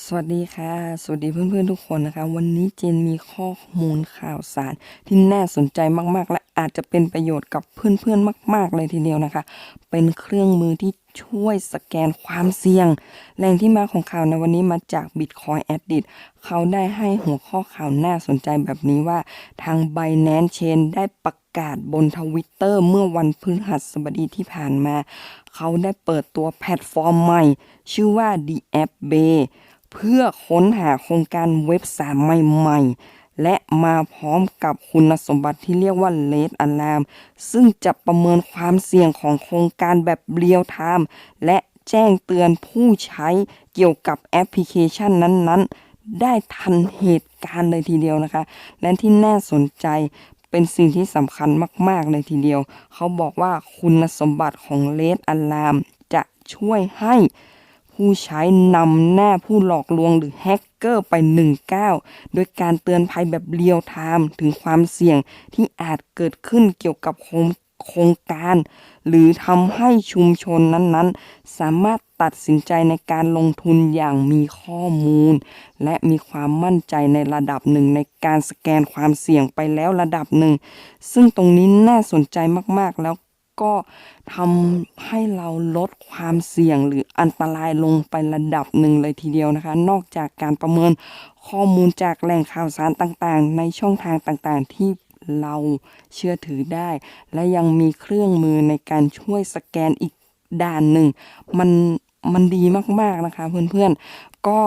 สวัสดีค่ะ สวัสดีเพื่อนๆทุกคนนะคะ วันนี้เจนมีข้อมูลข่าวสารที่น่าสนใจมากๆ และอาจจะเป็นประโยชน์กับเพื่อนๆมาก ๆ เลยทีเดียวนะคะ เป็นเครื่องมือที่ช่วยสแกนความเสี่ยง แหล่งที่มาของข่าวในวันนี้มาจาก Bitcoin Edit เขาได้ให้หัวข้อข่าวน่าสนใจแบบนี้ว่า ทาง Binance Chain ได้ประกาศบนทวิตเตอร์เมื่อวันพฤหัสบดีที่ผ่านมา เขาได้เปิดตัวแพลตฟอร์มใหม่ ชื่อว่า The App Bay เพื่อค้นหาโครงการเว็บสามใหม่ๆ และมาพร้อมกับคุณสมบัติที่เรียกว่า Red Alarm ซึ่งจะประเมินความเสี่ยงของโครงการแบบเรียลไทม์และแจ้งเตือนผู้ใช้เกี่ยวกับแอปพลิเคชันนั้นๆ ได้ทันเหตุการณ์เลยทีเดียวนะคะ และที่น่าสนใจเป็นสิ่งที่สำคัญมาก ๆ เลยทีเดียว เขาบอกว่าคุณสมบัติของ Red Alarm จะช่วยให้ ผู้ใช้นำหน้าผู้หลอกลวงหรือแฮกเกอร์ไป 19 โดยการเตือนภัยแบบเรียลไทม์ถึงความเสี่ยงที่อาจเกิดขึ้นเกี่ยวกับโครงโครงการ หรือทำให้ชุมชนนั้นๆ สามารถตัดสินใจในการลงทุนอย่างมีข้อมูล และมีความมั่นใจในระดับหนึ่งในการสแกนความเสี่ยงไปแล้วระดับหนึ่ง ซึ่งตรงนี้น่าสนใจมากๆแล้ว ก็ทำให้เราลดความเสี่ยงหรืออันตรายลงไประดับหนึ่งเลยทีเดียวนะคะ นอกจากการประเมินข้อมูลจากแหล่งข่าวสารต่างๆ ในช่องทางต่างๆ ที่เราเชื่อถือได้ และยังมีเครื่องมือในการช่วยสแกนอีกด่านหนึ่ง มันมันดีมากๆนะคะเพื่อนๆ ก็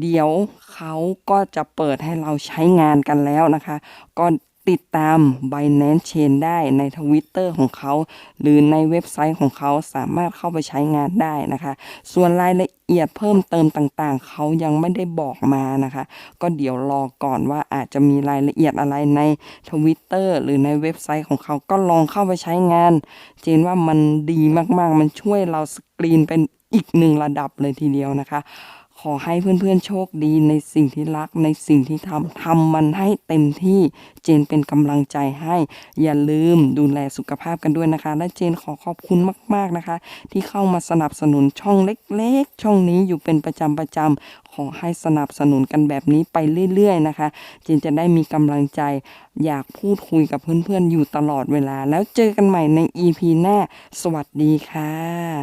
เดี๋ยวเขาก็จะเปิดให้เราใช้งานกันแล้วนะคะ ก็ ติดตาม Binance Chain ได้ในทวิตเตอร์ของเขา หรือในเว็บไซต์ของเขาสามารถเข้าไปใช้งานได้นะคะ ส่วนรายละเอียดเพิ่มเติมต่างๆ เขายังไม่ได้บอกมานะคะ ก็เดี๋ยวรอก่อนว่าอาจจะมีรายละเอียดอะไรในทวิตเตอร์หรือในเว็บไซต์ของเขาก็ลองเข้าไปใช้งาน เจนว่ามันดีมากๆ มันช่วยเราสกรีนเป็นอีกหนึ่งระดับเลยทีเดียวนะคะ ขอให้เพื่อนๆโชคดีในสิ่งที่รักในสิ่งที่ทำทำมันให้เต็มที่เจนเป็นกำลังใจให้ อย่าลืมดูแลสุขภาพกันด้วยนะคะ และเจนขอขอบคุณมากๆนะคะ ที่เข้ามาสนับสนุนช่องเล็กๆ ช่องนี้อยู่เป็นประจำประจำขอให้สนับสนุนกันแบบนี้ไปเรื่อยๆนะคะ เจนจะได้มีกำลังใจ อยากพูดคุยกับเพื่อนๆอยู่ตลอดเวลา แล้วเจอกันใหม่ใน EP หน้า สวัสดีค่ะ